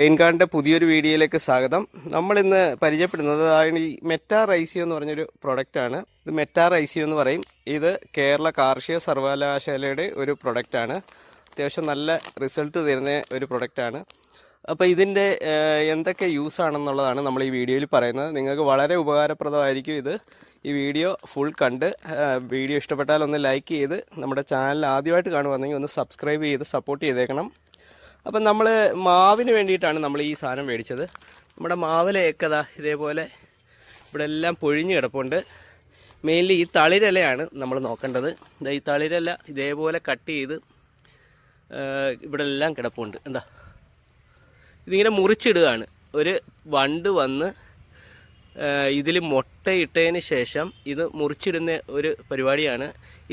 റെയിൻകാർഡിന്റെ പുതിയൊരു വീഡിയോയിലേക്ക് സ്വാഗതം. നമ്മൾ ഇന്ന് പരിചയപ്പെടുന്നത് ഈ മെറ്റാ റൈസിയോ എന്ന് പറഞ്ഞൊരു പ്രൊഡക്റ്റാണ് ഇത് മെറ്റാ റൈസിയോ എന്ന് പറയും. ഇത് കേരള കാർഷിക സർവകലാശാലയുടെ ഒരു പ്രൊഡക്റ്റാണ് അത്യാവശ്യം നല്ല റിസൾട്ട് തരുന്ന ഒരു പ്രൊഡക്റ്റാണ് അപ്പോൾ ഇതിന്റെ എന്തൊക്കെ യൂസ് ആണെന്നുള്ളതാണ് നമ്മൾ ഈ വീഡിയോയിൽ പറയുന്നത്. നിങ്ങൾക്ക് വളരെ ഉപകാരപ്രദമായിരിക്കും ഇത്. ഈ വീഡിയോ ഫുൾ കണ്ട് വീഡിയോ ഇഷ്ടപ്പെട്ടാൽ ഒന്ന് ലൈക്ക് ചെയ്ത് നമ്മുടെ ചാനൽ ആദ്യമായിട്ട് കാണുവാണെങ്കിൽ ഒന്ന് സബ്സ്ക്രൈബ് ചെയ്ത് സപ്പോർട്ട് ചെയ്തേക്കണം. അപ്പം നമ്മൾ മാവിന് വേണ്ടിയിട്ടാണ് നമ്മൾ ഈ സാധനം മേടിച്ചത്. നമ്മുടെ മാവിലയൊക്കെ ഇതേപോലെ ഇവിടെ എല്ലാം പൊഴിഞ്ഞ് കിടപ്പുണ്ട്. മെയിൻലി ഈ തളിരലയാണ് നമ്മൾ നോക്കേണ്ടത്. ഈ തളിരല ഇതേപോലെ കട്ട് ചെയ്ത് ഇവിടെ എല്ലാം കിടപ്പുണ്ട്. എന്താ? ഇതിങ്ങനെ മുറിച്ചിടുകയാണ്. ഒരു വണ്ട് വന്ന് ഇതിൽ മുട്ടയിട്ടതിന് ശേഷം ഇത് മുറിച്ചിടുന്ന ഒരു പരിപാടിയാണ്.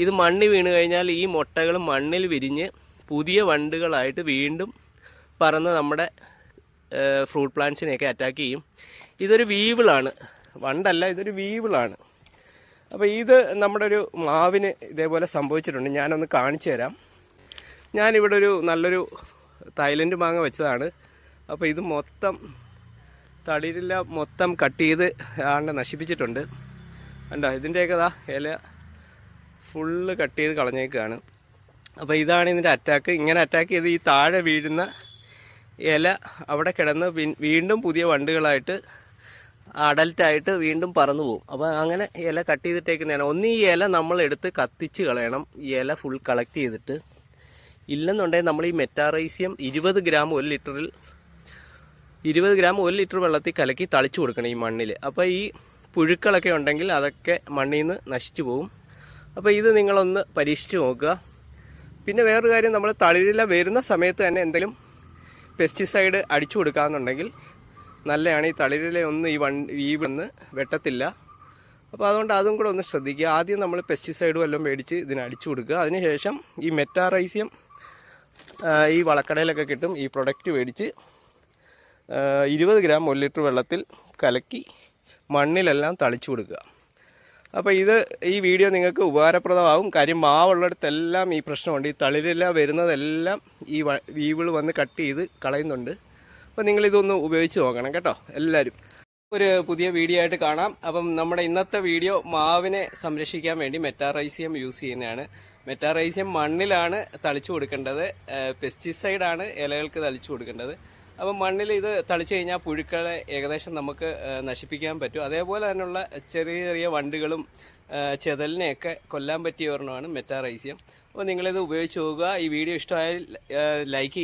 ഇത് മണ്ണിൽ വീണ് കഴിഞ്ഞാൽ ഈ മുട്ടകൾ മണ്ണിൽ വിരിഞ്ഞ് പുതിയ വണ്ടുകളായിട്ട് വീണ്ടും പറന്ന് നമ്മുടെ ഫ്രൂട്ട് പ്ലാന്റ്സിനെയൊക്കെ അറ്റാക്ക് ചെയ്യും. ഇതൊരു വീവിളാണ്. വണ്ടല്ല ഇതൊരു വീവിളാണ്. അപ്പോൾ ഇത് നമ്മുടെ ഒരു മാവിന് ഇതേപോലെ സംഭവിച്ചിട്ടുണ്ട്. ഞാനൊന്ന് കാണിച്ചു തരാം. ഞാനിവിടെ ഒരു നല്ലൊരു തായ്ലൻഡ് മാങ്ങ വെച്ചതാണ്. അപ്പോൾ ഇത് മൊത്തം തളിരില്ല മൊത്തം കട്ട് ചെയ്ത് ആണ്ട് നശിപ്പിച്ചിട്ടുണ്ട്. കണ്ടോ ഇതിന്റെയൊക്കെ ഇതാ ഇല ഫുള്ള് കട്ട് ചെയ്ത് കളഞ്ഞേക്കാണ്. അപ്പോൾ ഇതാണ് ഇതിന്റെ അറ്റാക്ക് ഇങ്ങനെ അറ്റാക്ക് ചെയ്ത് ഈ താഴെ വീഴുന്ന ഇല അവിടെ കിടന്ന് വീണ്ടും പുതിയ വണ്ടുകളായിട്ട് അഡൽട്ടായിട്ട് വീണ്ടും പറന്നു പോകും. അപ്പോൾ അങ്ങനെ ഇല കട്ട് ചെയ്തിട്ടേക്കുന്നതാണ്. ഒന്ന് ഈ ഇല നമ്മൾ എടുത്ത് കത്തിച്ച് കളയണം. ഈ ഇല ഫുൾ കളക്ട് ചെയ്തിട്ട്. ഇല്ലെന്നുണ്ടെങ്കിൽ നമ്മൾ ഈ മെറ്റാറൈസിയം ഇരുപത് ഗ്രാം ഒരു ലിറ്ററിൽ ഇരുപത് ഗ്രാം ഒരു ലിറ്റർ വെള്ളത്തിൽ കലക്കി തളിച്ചു കൊടുക്കണം ഈ മണ്ണിൽ അപ്പോൾ ഈ പുഴുക്കളൊക്കെ ഉണ്ടെങ്കിൽ അതൊക്കെ മണ്ണിൽ നിന്ന് നശിച്ചു പോകും. അപ്പോൾ ഇത് നിങ്ങളൊന്ന് പരീക്ഷിച്ച് നോക്കുക. പിന്നെ വേറൊരു കാര്യം നമ്മൾ തളിരില വരുന്ന സമയത്ത് തന്നെ എന്തെങ്കിലും പെസ്റ്റിസൈഡ് അടിച്ചു കൊടുക്കാമെന്നുണ്ടെങ്കിൽ നല്ലതാണ് ഈ തളിരില ഒന്നും ഈ വൺ ഈ വന്ന് വെട്ടത്തില്ല. അപ്പോൾ അതുകൊണ്ട് അതും കൂടെ ഒന്ന് ശ്രദ്ധിക്കുക. ആദ്യം നമ്മൾ പെസ്റ്റിസൈഡ് വല്ലതും മേടിച്ച് ഇതിന് അടിച്ചു കൊടുക്കുക. അതിനുശേഷം ഈ മെറ്റാറൈസിയം ഈ വളക്കടയിലൊക്കെ കിട്ടും ഈ പ്രൊഡക്റ്റ് മേടിച്ച് ഇരുപത് ഗ്രാം ഒരു ലിറ്റർ വെള്ളത്തിൽ കലക്കി മണ്ണിലെല്ലാം തളിച്ചു കൊടുക്കുക. അപ്പോൾ ഇത് ഈ വീഡിയോ നിങ്ങൾക്ക് ഉപകാരപ്രദമാകും. കാര്യം മാവുള്ളിടത്തെല്ലാം ഈ പ്രശ്നമുണ്ട്. ഈ തളിരില വരുന്നതെല്ലാം ഈ വീവിൾ വന്ന് കട്ട് ചെയ്ത് കളയുന്നുണ്ട്. അപ്പോൾ നിങ്ങളിതൊന്ന് ഉപയോഗിച്ച് നോക്കണം കേട്ടോ എല്ലാവരും ഒരു പുതിയ വീഡിയോ ആയിട്ട് കാണാം. അപ്പം നമ്മുടെ ഇന്നത്തെ വീഡിയോ മാവിനെ സംരക്ഷിക്കാൻ വേണ്ടി മെറ്റാറൈസിയം യൂസ് ചെയ്യുന്നതാണ്. മെറ്റാറൈസിയം മണ്ണിലാണ് തളിച്ചു കൊടുക്കേണ്ടത്. പെസ്റ്റിസൈഡാണ് ഇലകൾക്ക് തളിച്ചു കൊടുക്കേണ്ടത്. അപ്പം മണ്ണിൽ ഇത് തളിച്ചു കഴിഞ്ഞാൽ പുഴുക്കളെ ഏകദേശം നമുക്ക് നശിപ്പിക്കാൻ പറ്റും. അതേപോലെ തന്നെയുള്ള ചെറിയ ചെറിയ വണ്ടുകളും ചെതലിനെയൊക്കെ കൊല്ലാൻ പറ്റിയ ഒരെണ്ണമാണ് മെറ്റാറൈസിയം അപ്പോൾ നിങ്ങളിത് ഉപയോഗിച്ച് നോക്കുക. ഈ വീഡിയോ ഇഷ്ടമായാൽ ലൈക്ക്